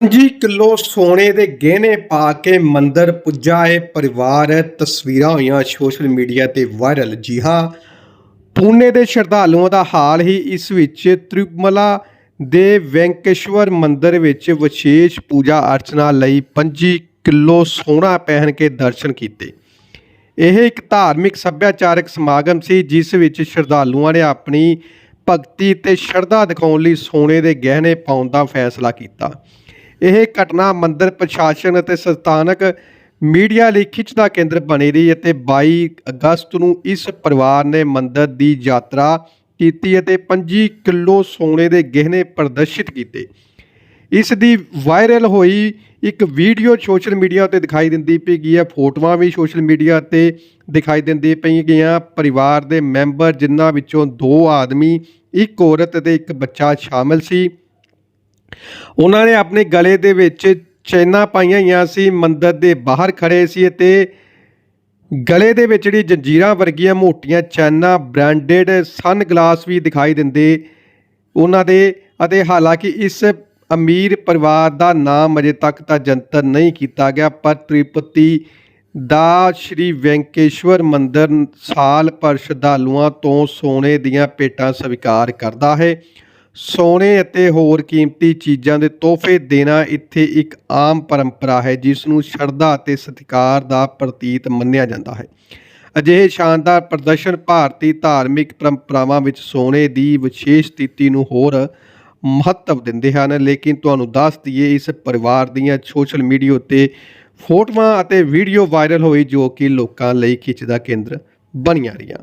ਪੰਜੀ ਕਿਲੋ ਸੋਨੇ ਦੇ ਗਹਿਣੇ ਪਾ ਕੇ ਮੰਦਰ ਪੁੱਜਾ ਇਹ ਪਰਿਵਾਰ, ਤਸਵੀਰਾਂ ਹੋਈਆਂ ਸੋਸ਼ਲ ਮੀਡੀਆ ਤੇ ਵਾਇਰਲ। ਜੀ ਹਾਂ, ਪੂਨੇ ਦੇ ਸ਼ਰਧਾਲੂਆਂ ਦਾ ਹਾਲ ਹੀ ਇਸ ਵਿੱਚ ਤ੍ਰਿਮਲਾ ਦੇ ਵੈਂਕੇਸ਼ਵਰ ਮੰਦਰ ਵਿੱਚ ਵਿਸ਼ੇਸ਼ ਪੂਜਾ ਅਰਚਨਾ ਲਈ 25 ਕਿਲੋ ਸੋਨਾ ਪਹਿਨ ਕੇ ਦਰਸ਼ਨ ਕੀਤੇ। ਇਹ ਇੱਕ ਧਾਰਮਿਕ ਸੱਭਿਆਚਾਰਕ ਸਮਾਗਮ ਸੀ, ਜਿਸ ਵਿੱਚ ਸ਼ਰਧਾਲੂਆਂ ਨੇ ਆਪਣੀ ਭਗਤੀ ਤੇ ਸ਼ਰਧਾ ਦਿਖਾਉਣ ਲਈ ਸੋਨੇ ਦੇ ਗਹਿਣੇ ਪਾਉਣ ਦਾ ਫੈਸਲਾ ਕੀਤਾ। ਇਹ ਘਟਨਾ ਮੰਦਰ ਪ੍ਰਸ਼ਾਸਨ ਅਤੇ ਸਥਾਨਕ ਮੀਡੀਆ ਲਈ ਖਿੱਚ ਦਾ ਕੇਂਦਰ ਬਣੀ ਰਹੀ ਅਤੇ 22 ਅਗਸਤ ਨੂੰ ਇਸ ਪਰਿਵਾਰ ਨੇ ਮੰਦਰ ਦੀ ਯਾਤਰਾ ਕੀਤੀ ਅਤੇ 25 ਕਿਲੋ ਸੋਨੇ ਦੇ ਗਹਿਣੇ ਪ੍ਰਦਰਸ਼ਿਤ ਕੀਤੇ। ਇਸ ਦੀ ਵਾਇਰਲ ਹੋਈ ਇੱਕ ਵੀਡੀਓ ਸੋਸ਼ਲ ਮੀਡੀਆ ਤੇ ਦਿਖਾਈ ਦਿੰਦੀ ਪਈ ਗਈ ਹੈ। ਫੋਟੋਆਂ ਵੀ ਸੋਸ਼ਲ ਮੀਡੀਆ ਤੇ ਦਿਖਾਈ ਦਿੰਦੀ ਪਈ ਗਈਆਂ। ਪਰਿਵਾਰ ਦੇ ਮੈਂਬਰ ਜਿਨ੍ਹਾਂ ਵਿੱਚੋਂ ਦੋ ਆਦਮੀ, ਇੱਕ ਔਰਤ ਅਤੇ ਇੱਕ ਬੱਚਾ ਸ਼ਾਮਲ ਸੀ। ਉਹਨਾਂ ਨੇ ਆਪਣੇ ਗਲੇ ਦੇ ਵਿੱਚ ਚੈਨਾਂ ਪਾਈਆਂ ਹੋਈਆਂ ਸੀ, ਮੰਦਰ ਦੇ ਬਾਹਰ ਖੜੇ ਸੀ ਅਤੇ ਗਲੇ ਦੇ ਵਿੱਚ ਜਿਹੜੀ ਜੰਜੀਰਾਂ ਵਰਗੀਆਂ ਮੋਟੀਆਂ ਚੈਨਾਂ ਬ੍ਰਾਂਡਡ ਸਨ ਗਲਾਸ ਵੀ ਦਿਖਾਈ ਦਿੰਦੇ ਉਹਨਾਂ ਦੇ ਅਤੇ ਹਾਲਾਂਕਿ ਇਸ ਅਮੀਰ ਪਰਿਵਾਰ ਦਾ ਨਾਮ ਅਜੇ ਤੱਕ ਤਾਂ ਜੰਤਰ ਨਹੀਂ ਕੀਤਾ ਗਿਆ, ਪਰ ਤ੍ਰਿਪਤੀ ਦਾ ਸ਼੍ਰੀ ਵੈਂਕੇਸ਼ਵਰ ਮੰਦਿਰ ਸਾਲ ਭਰ ਸ਼ਰਧਾਲੂਆਂ ਤੋਂ ਸੋਨੇ ਦੀਆਂ ਪੇਟਾਂ ਸਵੀਕਾਰ ਕਰਦਾ ਹੈ। ਸੋਨੇ ਅਤੇ ਹੋਰ ਕੀਮਤੀ ਚੀਜ਼ਾਂ ਦੇ ਤੋਹਫੇ ਦੇਣਾ ਇੱਥੇ ਇੱਕ ਆਮ ਪਰੰਪਰਾ ਹੈ, ਜਿਸ ਨੂੰ ਸ਼ਰਧਾ ਅਤੇ ਸਤਿਕਾਰ ਦਾ ਪ੍ਰਤੀਤ ਮੰਨਿਆ ਜਾਂਦਾ ਹੈ। ਅਜਿਹੇ ਸ਼ਾਨਦਾਰ ਪ੍ਰਦਰਸ਼ਨ ਭਾਰਤੀ ਧਾਰਮਿਕ ਪਰੰਪਰਾਵਾਂ ਵਿੱਚ ਸੋਨੇ ਦੀ ਵਿਸ਼ੇਸ਼ ਸਥਿਤੀ ਨੂੰ ਹੋਰ ਮਹੱਤਵ ਦਿੰਦੇ ਹਨ। ਲੇਕਿਨ ਤੁਹਾਨੂੰ ਦੱਸ ਦਈਏ, ਇਸ ਪਰਿਵਾਰ ਦੀਆਂ ਸੋਸ਼ਲ ਮੀਡੀਆ ਉੱਤੇ ਫੋਟੋਆਂ ਅਤੇ ਵੀਡੀਓ ਵਾਇਰਲ ਹੋਈ ਜੋ ਕਿ ਲੋਕਾਂ ਲਈ ਖਿੱਚ ਦਾ ਕੇਂਦਰ ਬਣੀਆਂ ਰਹੀਆਂ।